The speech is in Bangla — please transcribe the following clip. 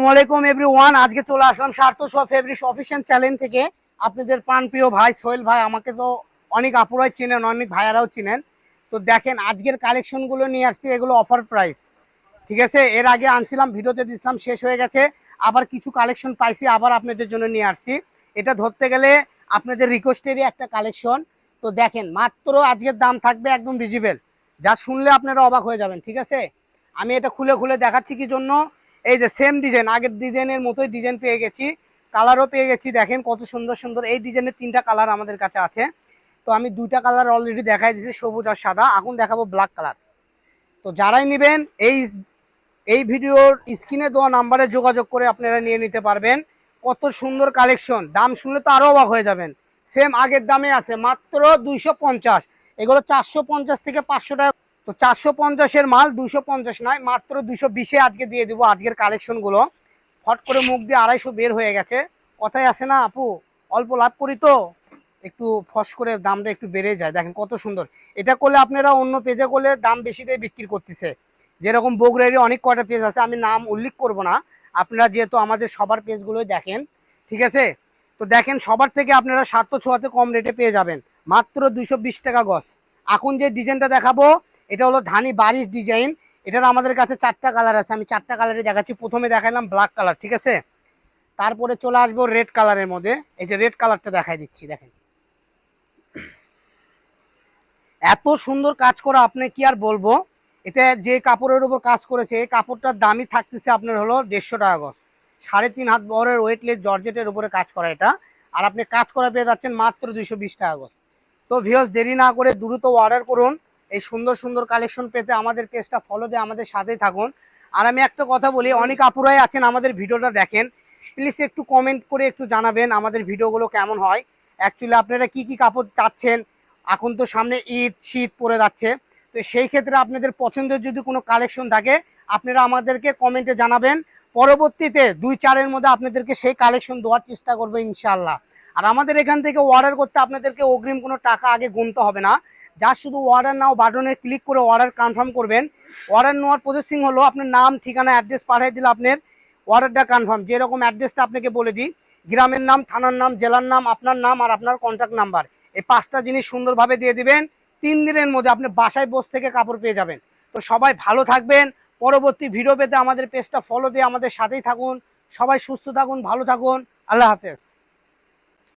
আসসালামু আলাইকুম এভরি ওয়ান আজকে চলে আসলাম স্বার্থ সহ ফেব্রিক্স অফিসিয়াল চ্যানেল থেকে। আপনাদের প্রাণপ্রিয় ভাই সোহেল ভাই আমাকে তো অনেক আপুরাই চিনেন, অনেক ভাইয়ারাও চিনেন। তো দেখেন, আজকের কালেকশনগুলো নিয়ে আসছি, এগুলো অফার প্রাইস ঠিক আছে? এর আগে আনছিলাম, ভিডিওতে দিছিলাম, শেষ হয়ে গেছে। আবার কিছু কালেকশন পাইছি, আবার আপনাদের জন্য নিয়ে আসছি। এটা ধরতে গেলে আপনাদের রিকোয়েস্টেরই একটা কালেকশন তো দেখেন, মাত্র আজকের দাম থাকবে একদম রিজিবেল যা শুনলে আপনারা অবাক হয়ে যাবেন, ঠিক আছে? আমি এটা খুলে খুলে দেখাচ্ছি কি জন্য? এই যে সেম ডিজাইন আগের ডিজাইনের মতোই ডিজাইন পেয়ে গেছি কালারও পেয়ে গেছি, দেখেন কত সুন্দর সুন্দর, এই ডিজাইনের তিনটা কালার আমাদের কাছে আছে। তো আমি দুইটা কালার অলরেডি দেখাই দিয়েছি, সবুজ আর সাদা। এখন দেখাবো ব্ল্যাক কালার তো যারাই নেবেন, এই এই ভিডিওর স্ক্রিনে দেওয়া নাম্বারে যোগাযোগ করে আপনারা নিয়ে নিতে পারবেন। কত সুন্দর কালেকশন দাম শুনলে তো আরও অবাক হয়ে যাবেন। সেম আগের দামে আছে মাত্র দুইশো পঞ্চাশ। এগুলো চারশো পঞ্চাশ থেকে পাঁচশো টাকা তো চারশো পঞ্চাশের মাল দুশো পঞ্চাশ নয়, মাত্র দুশো বিশে আজকে দিয়ে দেবো আজকের কালেকশনগুলো ফট করে মুখ দিয়ে আড়াইশো বের হয়ে গেছে। কথাই আছে না আপু? অল্প লাভ করি তো। একটু ফস করে দামটা একটু বেড়ে যায়। দেখেন কত সুন্দর। এটা করলে আপনারা অন্য পেজে করলে দাম বেশি দিয়ে বিক্রি করতেছে। যেরকম বগুড়ারি অনেক কটা পেজ আছে, আমি নাম উল্লেখ করব না। আপনারা যেহেতু আমাদের সবার পেজগুলোই দেখেন, ঠিক আছে? তো দেখেন সবার থেকে আপনারা সাতশো ছোয়াতে কম রেটে পেয়ে যাবেন। মাত্র বিশ টাকা গজ এখন যে ডিজাইনটা দেখাবো এটা হলো ধানি বারিশ ডিজাইন এটার আমাদের কাছে চারটা কালার আছে। আমি চারটা কালারে দেখাচ্ছি। প্রথমে দেখালাম ব্ল্যাক কালার ঠিক আছে? তারপরে চলে আসব রেড কালারের মধ্যে। এই যে রেড কালারটা দেখাই দিচ্ছি, দেখেন। এত সুন্দর কাজ করা আপনি কি আর বলব? এটা যে কাপড়ের উপর কাজ করেছে, এই কাপড়টার দামই থাকতেছে আপনার হলো দেড়শো টাকা গজ। সাড়ে তিন হাত বহরের ওয়েটলেস জর্জেটের উপরে কাজ করা এটা। আর আপনি কাজ করা পেয়ে যাচ্ছেন মাত্র দুইশো বিশ টাকা গজ। তো ভিওস দেরি না করে দ্রুত অর্ডার করুন। এই সুন্দর সুন্দর কালেকশন পেতে আমাদের পেজটা ফলো দিয়ে আমাদের সাথেই থাকুন। আর আমি একটা কথা বলি, অনেক আপুরাই আছেন আমাদের ভিডিওটা দেখেন। প্লিজ একটু কমেন্ট করে একটু জানাবেন আমাদের ভিডিওগুলো কেমন হয়। অ্যাকচুয়ালি আপনারা কি কি কাপড় চাচ্ছেন? এখন তো সামনে ঈদ, শীত পড়ে যাচ্ছে। তো সেই ক্ষেত্রে আপনাদের পছন্দের যদি কোনো কালেকশন থাকে, আপনারা আমাদেরকে কমেন্টে জানাবেন। পরবর্তীতে দুই চারের মধ্যে আপনাদেরকে সেই কালেকশন দেওয়ার চেষ্টা করব ইনশাল্লাহ আর আমাদের এখান থেকে অর্ডার করতে আপনাদেরকে অগ্রিম কোনো টাকা আগে গুনতে হবে না। যা শুধু অর্ডার নাও বাটনে ক্লিক করে অর্ডার কনফার্ম করবেন। অর্ডার নেওয়ার প্রসেসিং হলো আপনার নাম, ঠিকানা অ্যাড্রেস পাঠিয়ে দিলে আপনার অর্ডারটা কনফার্ম যেরকম অ্যাড্রেসটা আপনাকে বলে দিই, গ্রামের নাম, থানার নাম, জেলার নাম, আপনার নাম আর আপনার কন্ট্যাক্ট নাম্বার এই পাঁচটা জিনিস সুন্দরভাবে দিয়ে দিবেন। তিন দিনের মধ্যে আপনি বাসায় বসে থেকে কাপড় পেয়ে যাবেন। তো সবাই ভালো থাকবেন। পরবর্তী ভিডিও পেতে আমাদের পেজটা ফলো দিয়ে আমাদের সাথেই থাকুন। সবাই সুস্থ থাকুন, ভালো থাকুন। আল্লাহ হাফেজ।